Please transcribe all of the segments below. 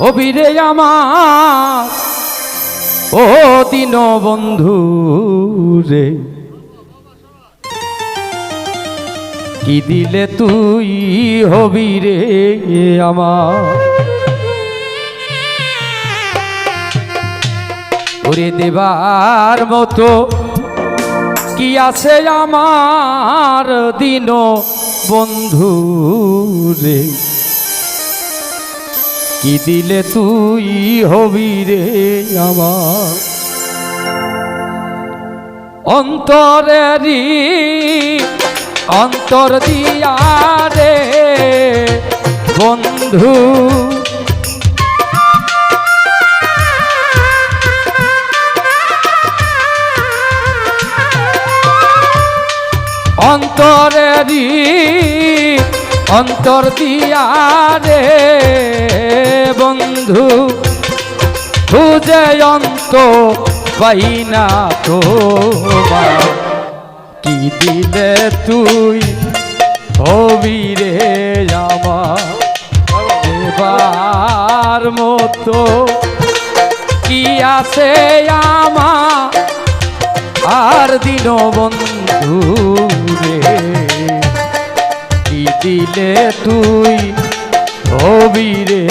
হবিরে আমার, ও দিন বন্ধু রে। কি দিলে তুই হবি রে আমার? ওরে দেবার মতো কি আছে আমার দিন বন্ধু রে? কি দিলে তুই হবি রে আমার? অন্তরেরই অন্তর দিয়া রে বন্ধু। অন্তরেরই অন্তর দিয়া রে বন্ধু, খুঁজে অন্ত পাই না তো কি দিলে তুই হবি রে আমার? মতো কি আছে আমার? আর দিন বন্ধু রে। দিলে তুই হবি রে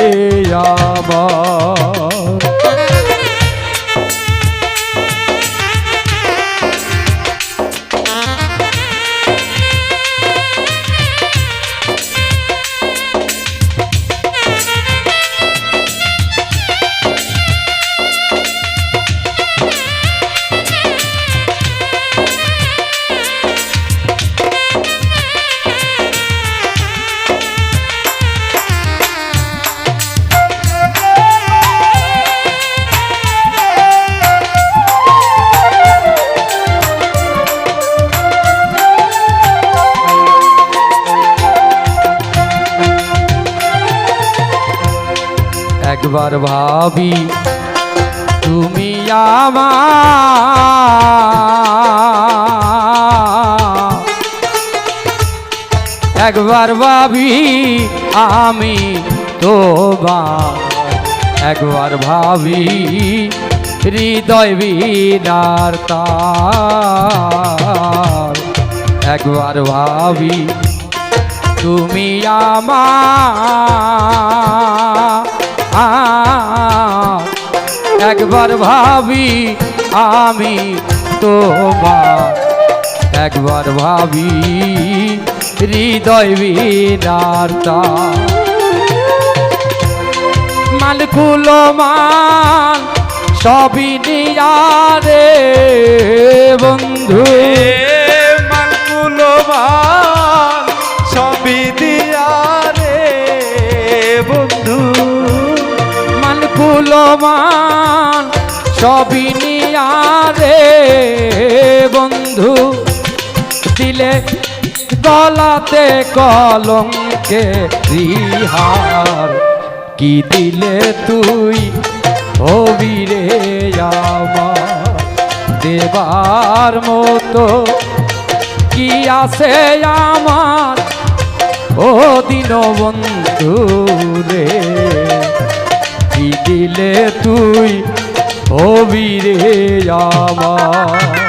একবার ভাবি, তুমি আমার। একবার ভাবি আমি তোমার। একবার ভাবি হৃদয় বিনার একবার ভাবি তুমি আমার। একবার ভাবি আমি তোমার। একবার ভাবি হৃদয় বিনার তার মালকুল মান সবই নিয়ারে বন্ধু। মানকুলমান মালকুল মান সবই নিয়ারে বন্ধু। দিলে গলাতে কলঙ্কে রিহার, কি দিলে তুই হবি রে আমার? দেবার মতো কি আছে আমার? ও দিন বন্ধু রে। দিলে তুই হবি রে আমার।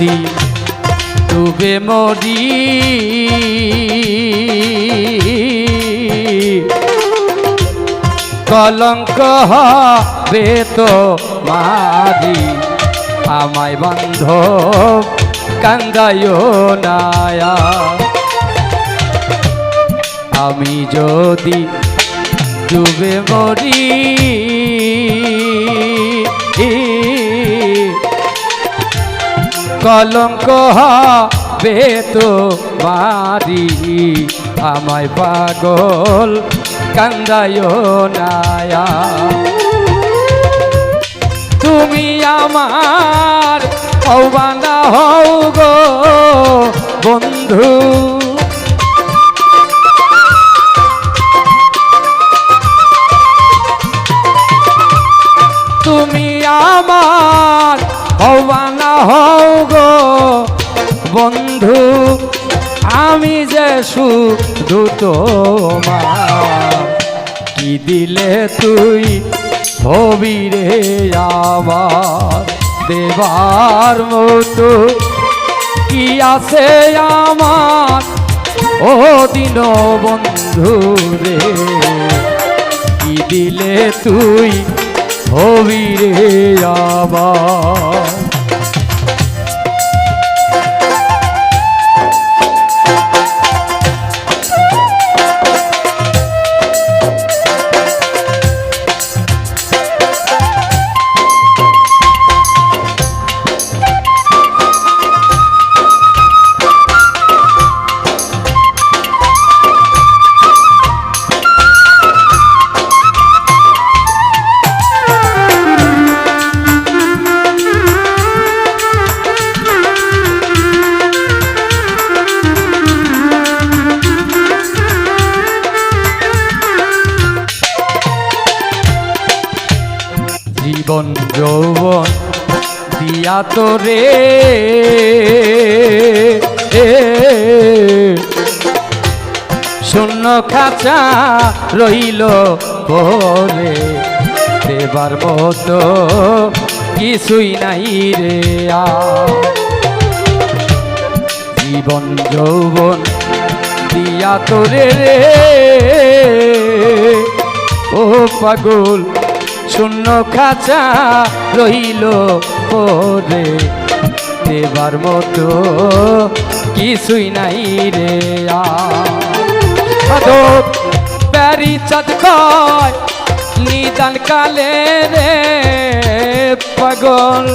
যদি ডুবে মরি। কলঙ্ক হবে তো মারি, আমায় বান্ধব কান্দায় নায়া আমি যদি ডুবে মরি কলঙ্ক হবে তো মারি আমায় পাগল কান্দায় নায়া তুমি আমার হওয়ানা হও গো বন্ধু। তুমি আমার হওয়ানা হও গো বন্ধু, আমি যে শুধু তোমার। কি দিলে তুই হবি রে আমার দেবার মতো কি আছে আমার? ও দিন বন্ধু রে, কি দিলে তুই হবি রে আবার। রে শূন্য খাঁচা রইল পরে দেবার মতো কিছুই নাই রে জীবন যৌবন দিয়া তোরে রে। ও পাগল শূন্য খাঁচা রইল পরে দেবার মতো কিছুই নাই রে আদব, প্যারি, চাঁদ কয় নিদান কালে রে পাগল।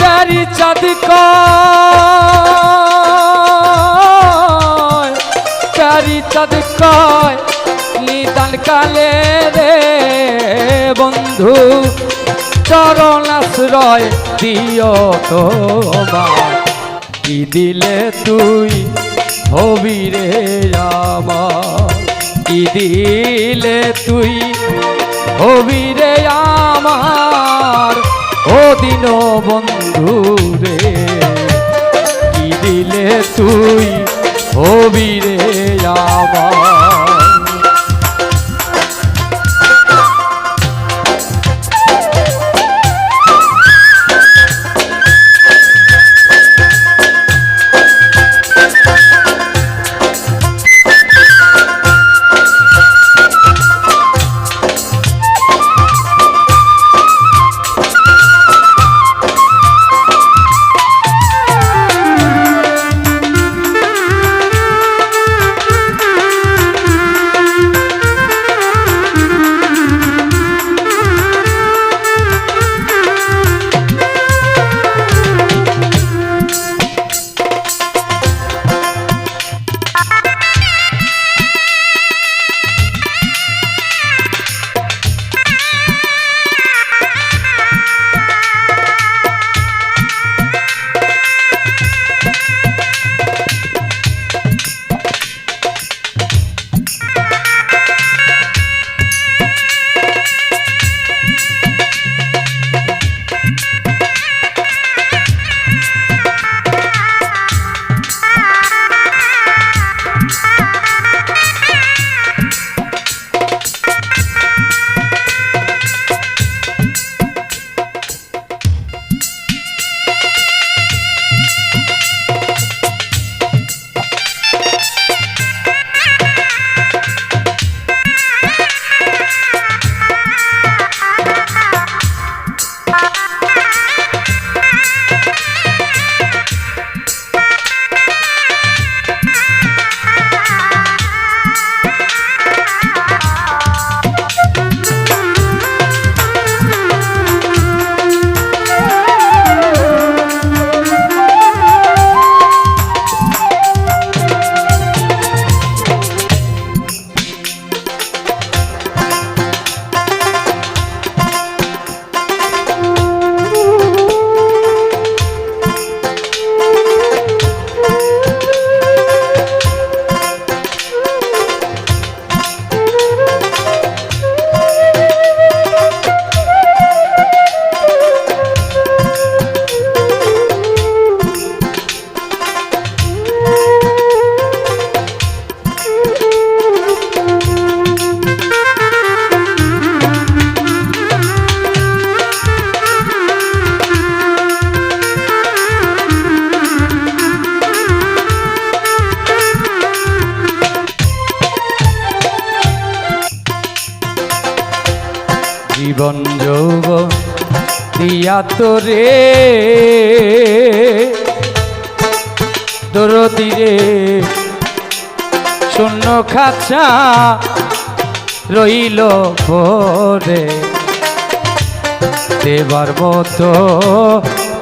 প্যারি, চাঁদ কয় কালে রে বন্ধু, চরণ আশ্রয় দিও তোমার কি দিলে তুই হবি রে আমার? কি দিলে তুই হবি রে আমার? ও দিন বন্ধু রে, কি দিলে তুই জীবন যৌবন দিয়া তোরে দরদিরে শূন্য খাঁচা রইল ভরে। দেবার মতো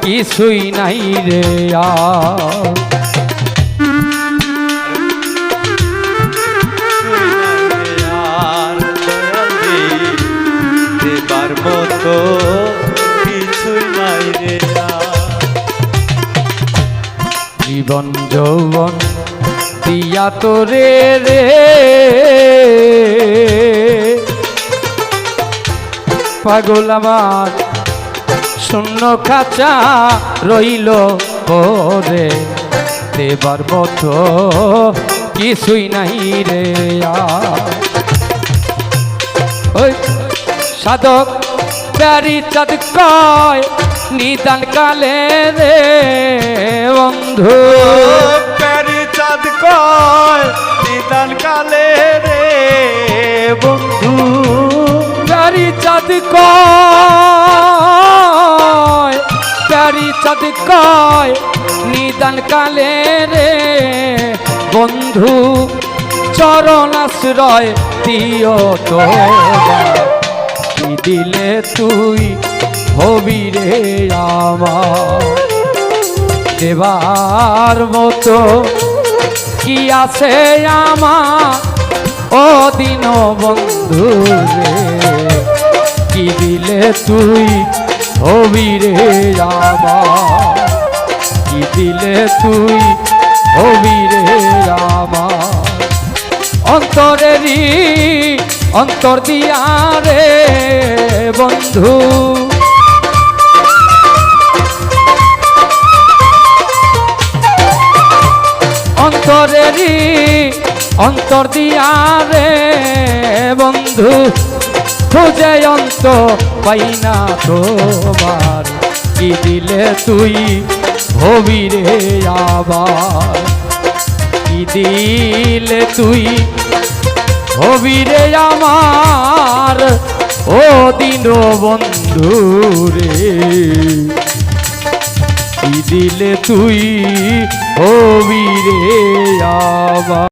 কিছুই নাই রে দয়ালে দেবার মতো জীবন যৌবন দিয়া তোরে রে। পাগল আমার, শূন্য খাঁচা রইল পরে দেবার মতো কিছুই নাই রে সাধক, প্যারি চাঁদ কয় নিদান কালে রে বন্ধু। প্যারি চাঁদ কয় নিদান কালে রে বন্ধু। প্যারি চাঁদ কয় প্যারি চাঁদ কয় নিদান কালে রে বন্ধু। চরণ আশ্রয় দিও তো দিলে তুই হবি রে আমার। দেবার মতো কি আছে আমার? ও দিন বন্ধু রে, কি দিলে তুই হবি রে আমার? কি দিলে তুই হবি রে আমার? অন্তরেরই অন্তর দিয়া রে বন্ধু। অন্তরেরই অন্তর দিয়া রে বন্ধু, খুঁজে অন্ত পাই না তোমার। কি দিলে তুই হবি রে আবার? কি দিলে তুই হবি রে আমার ও দিন বন্ধু রে। দিলে তুই হবি রে